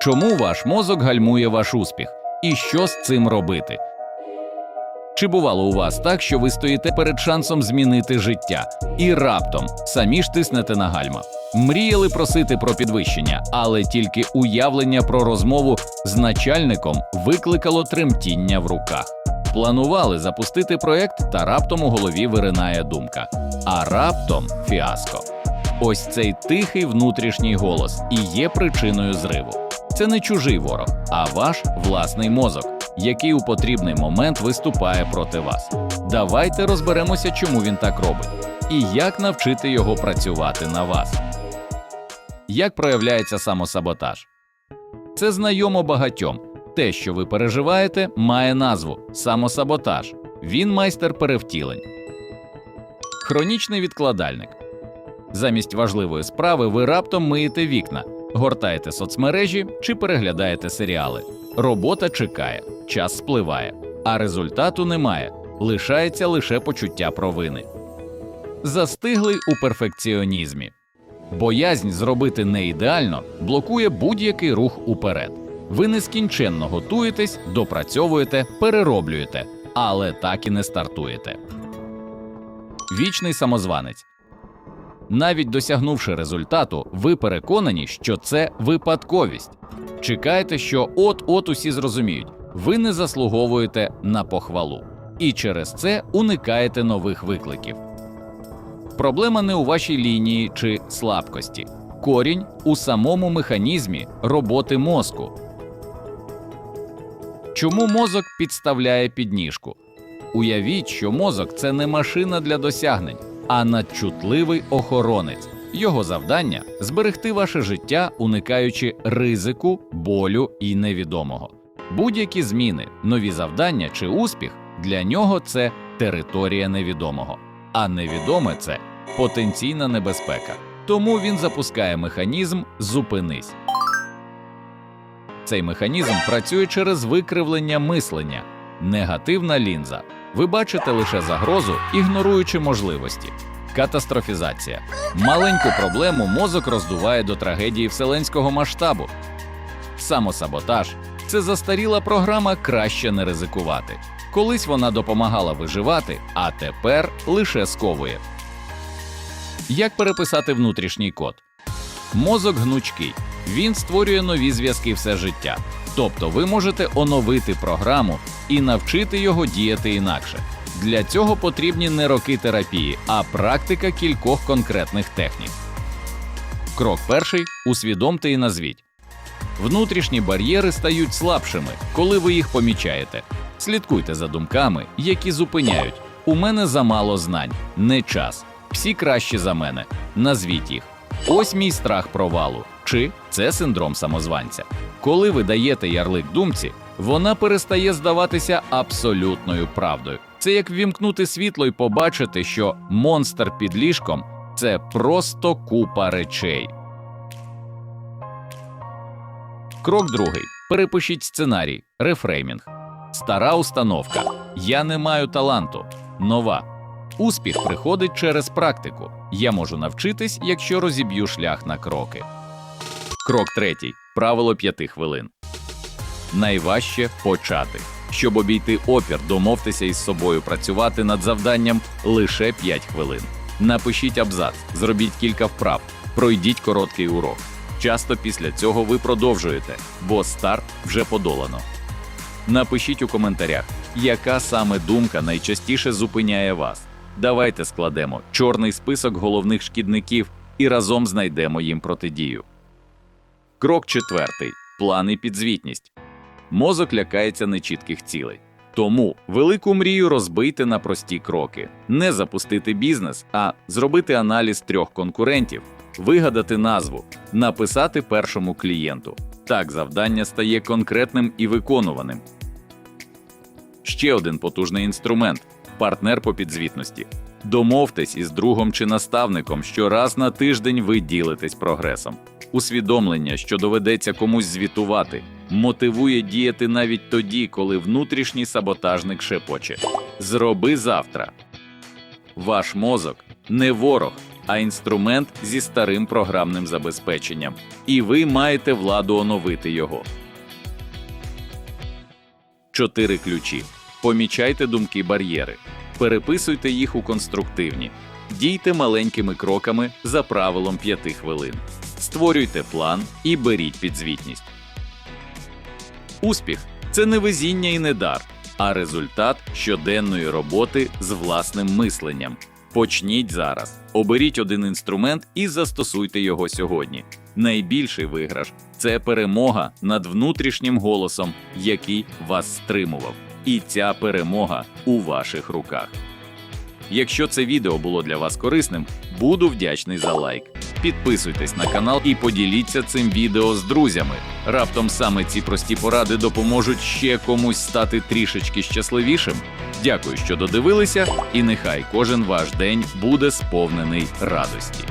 Чому ваш мозок гальмує ваш успіх? І що з цим робити? Чи бувало у вас так, що ви стоїте перед шансом змінити життя і раптом самі ж тиснете на гальма? Мріяли просити про підвищення, але тільки уявлення про розмову з начальником викликало тремтіння в руках. Планували запустити проект, та раптом у голові виринає думка. А раптом фіаско. Ось цей тихий внутрішній голос і є причиною зриву. Це не чужий ворог, а ваш власний мозок, який у потрібний момент виступає проти вас. Давайте розберемося, чому він так робить, і як навчити його працювати на вас. Як проявляється самосаботаж? Це знайомо багатьом. Те, що ви переживаєте, має назву самосаботаж. Він майстер перевтілень. Хронічний відкладальник. Замість важливої справи ви раптом миєте вікна, гортаєте соцмережі чи переглядаєте серіали. Робота чекає, час спливає, а результату немає. Лишається лише почуття провини. Застиглий у перфекціонізмі. Боязнь зробити не ідеально блокує будь-який рух уперед. Ви нескінченно готуєтесь, допрацьовуєте, перероблюєте, але так і не стартуєте. Вічний самозванець. Навіть досягнувши результату, ви переконані, що це випадковість. Чекаєте, що от-от усі зрозуміють, ви не заслуговуєте на похвалу, і через це уникаєте нових викликів. Проблема не у вашій лінії чи слабкості, корінь у самому механізмі роботи мозку. Чому мозок підставляє підніжку? Уявіть, що мозок це не машина для досягнень, а надчутливий охоронець. Його завдання зберегти ваше життя, уникаючи ризику, болю і невідомого. Будь-які зміни, нові завдання чи успіх для нього це територія невідомого, а невідоме це потенційна небезпека. Тому він запускає механізм зупинись. Цей механізм працює через викривлення мислення, негативна лінза. Ви бачите лише загрозу, ігноруючи можливості. Катастрофізація. Маленьку проблему мозок роздуває до трагедії вселенського масштабу. Самосаботаж це застаріла програма краще не ризикувати. Колись вона допомагала виживати, а тепер лише сковує. Як переписати внутрішній код? Мозок гнучкий. Він створює нові зв'язки все життя. Тобто ви можете оновити програму і навчити його діяти інакше. Для цього потрібні не роки терапії, а практика кількох конкретних технік. Крок перший усвідомте і назвіть. Внутрішні бар'єри стають слабшими, коли ви їх помічаєте. Слідкуйте за думками, які зупиняють. У мене замало знань, не час. Всі кращі за мене. Назвіть їх. Ось мій страх провалу. Чи це синдром самозванця. Коли ви даєте ярлик думці, вона перестає здаватися абсолютною правдою. Це як ввімкнути світло і побачити, що монстр під ліжком це просто купа речей. Крок другий. Перепишіть сценарій, рефреймінг. Стара установка. Я не маю таланту. Нова. Успіх приходить через практику. Я можу навчитись, якщо розіб'ю шлях на кроки. Крок третій. Правило п'яти хвилин. Найважче почати. Щоб обійти опір, домовтеся із собою працювати над завданням лише 5 хвилин. Напишіть абзац, зробіть кілька вправ, пройдіть короткий урок. Часто після цього ви продовжуєте, бо старт вже подолано. Напишіть у коментарях, яка саме думка найчастіше зупиняє вас. Давайте складемо чорний список головних шкідників і разом знайдемо їм протидію. Крок четвертий план і підзвітність. Мозок лякається нечітких цілей. Тому велику мрію розбийте на прості кроки, не запустити бізнес, а зробити аналіз трьох конкурентів, вигадати назву, написати першому клієнту. Так завдання стає конкретним і виконуваним. Ще один потужний інструмент партнер по підзвітності. Домовтесь із другом чи наставником, що раз на тиждень ви ділитесь прогресом. Усвідомлення, що доведеться комусь звітувати, мотивує діяти навіть тоді, коли внутрішній саботажник шепоче. Зроби завтра. Ваш мозок не ворог, а інструмент зі старим програмним забезпеченням, і ви маєте владу оновити його. Чотири ключі. Помічайте думки бар'єри, переписуйте їх у конструктивні, дійте маленькими кроками за правилом 5 хвилин, створюйте план і беріть підзвітність. Успіх це не везіння і не дар, а результат щоденної роботи з власним мисленням. Почніть зараз, оберіть один інструмент і застосуйте його сьогодні. Найбільший виграш це перемога над внутрішнім голосом, який вас стримував. І ця перемога у ваших руках. Якщо це відео було для вас корисним, буду вдячний за лайк. Підписуйтесь на канал і поділіться цим відео з друзями. Раптом саме ці прості поради допоможуть ще комусь стати трішечки щасливішим. Дякую, що додивилися, і нехай кожен ваш день буде сповнений радості.